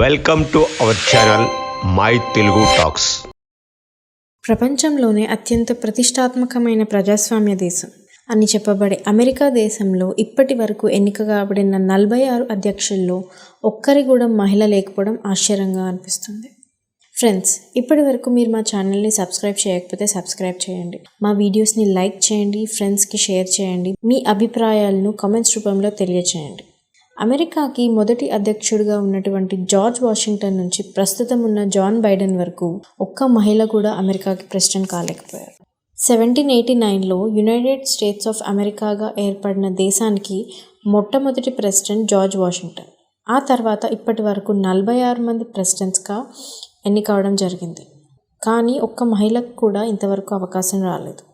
Welcome to our channel my Telugu talks ప్రపంచంలోనే అత్యంత ప్రతిష్టాత్మకమైన ప్రజాస్వామ్య దేశం. అని చెప్పబడే అమెరికా దేశంలో ఇప్పటి వరకు ఎన్నిక కాబడిన నలభై ఆరు అధ్యక్షుల్లో ఒక్కరి కూడా మహిళ లేకపోవడం ఆశ్చర్యంగా అనిపిస్తుంది. ఫ్రెండ్స్ ఇప్పటి వరకు మీరు మా ఛానల్ని సబ్స్క్రైబ్ చేయకపోతే సబ్స్క్రైబ్ చేయండి. మా వీడియోస్ని లైక్ చేయండి ఫ్రెండ్స్కి షేర్ చేయండి మీ అభిప్రాయాలను కామెంట్స్ రూపంలో తెలియచేయండి. అమెరికాకి మొదటి అధ్యక్షుడిగా ఉన్నటువంటి జార్జ్ వాషింగ్టన్ నుంచి ప్రస్తుతం ఉన్న జాన్ బైడెన్ వరకు ఒక్క మహిళ కూడా అమెరికాకి ప్రెసిడెంట్ కాలేకపోయారు. సెవెంటీన్ ఎయిటీ నైన్లో యునైటెడ్ స్టేట్స్ ఆఫ్ అమెరికాగా ఏర్పడిన దేశానికి మొట్టమొదటి ప్రెసిడెంట్ జార్జ్ వాషింగ్టన్. ఆ తర్వాత ఇప్పటి వరకు నలభై ఆరు మంది ప్రెసిడెంట్స్గా ఎన్నికవడం జరిగింది. కానీ ఒక్క మహిళకు కూడా ఇంతవరకు అవకాశం రాలేదు.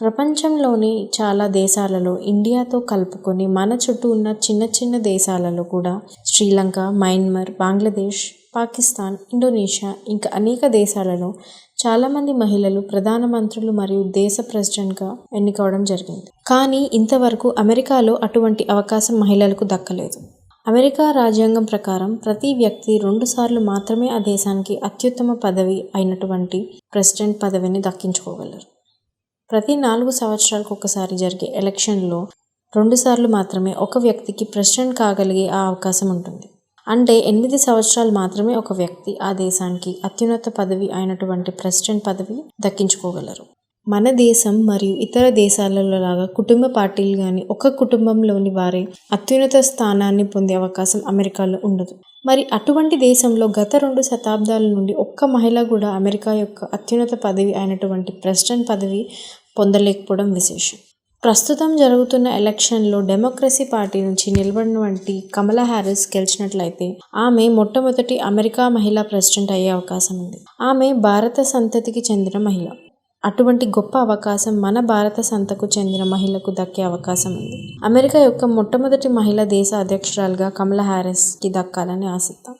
ప్రపంచంలోని చాలా దేశాలలో ఇండియాతో కలుపుకొని మన చుట్టూ ఉన్న చిన్న చిన్న దేశాలలో కూడా శ్రీలంక మయన్మార్ బంగ్లాదేశ్ పాకిస్తాన్ ఇండోనేషియా ఇంకా అనేక దేశాలలో చాలామంది మహిళలు ప్రధానమంత్రులు మరియు దేశ ప్రెసిడెంట్గా ఎన్నికవడం జరిగింది. కానీ ఇంతవరకు అమెరికాలో అటువంటి అవకాశం మహిళలకు దక్కలేదు. అమెరికా రాజ్యాంగం ప్రకారం ప్రతి వ్యక్తి రెండుసార్లు మాత్రమే ఆ దేశానికి అత్యుత్తమ పదవి అయినటువంటి ప్రెసిడెంట్ పదవిని దక్కించుకోగలరు. ప్రతి నాలుగు సంవత్సరాలకు ఒకసారి జరిగే ఎలక్షన్లో రెండుసార్లు మాత్రమే ఒక వ్యక్తికి ప్రెసిడెంట్ కాగలిగే ఆ అవకాశం ఉంటుంది. అంటే ఎనిమిది సంవత్సరాలు మాత్రమే ఒక వ్యక్తి ఆ దేశానికి అత్యున్నత పదవి అయినటువంటి ప్రెసిడెంట్ పదవి దక్కించుకోగలరు. మన దేశం మరియు ఇతర దేశాలలో లాగా కుటుంబ పార్టీలు కానీ ఒక కుటుంబంలోని వారే అత్యున్నత స్థానాన్ని పొందే అవకాశం అమెరికాలో ఉండదు. మరి అటువంటి దేశంలో గత రెండు శతాబ్దాల నుండి ఒక్క మహిళ కూడా అమెరికా యొక్క అత్యున్నత పదవి అయినటువంటి ప్రెసిడెంట్ పదవి పొందలేకపోవడం విశేషం. ప్రస్తుతం జరుగుతున్న ఎలక్షన్లో డెమోక్రసీ పార్టీ నుంచి నిలబడినటువంటి కమలా హ్యారిస్ గెలిచినట్లయితే ఆమె మొట్టమొదటి అమెరికా మహిళా ప్రెసిడెంట్ అయ్యే అవకాశం ఉంది. ఆమె భారత సంతతికి చెందిన మహిళ. అటువంటి గొప్ప అవకాశం మన భారత సంతకు చెందిన మహిళకు దక్కే అవకాశం ఉంది. అమెరికా యొక్క మొట్టమొదటి మహిళా దేశ అధ్యక్షురాలుగా కమలా హ్యారిస్కి దక్కాలని ఆశిద్దాం.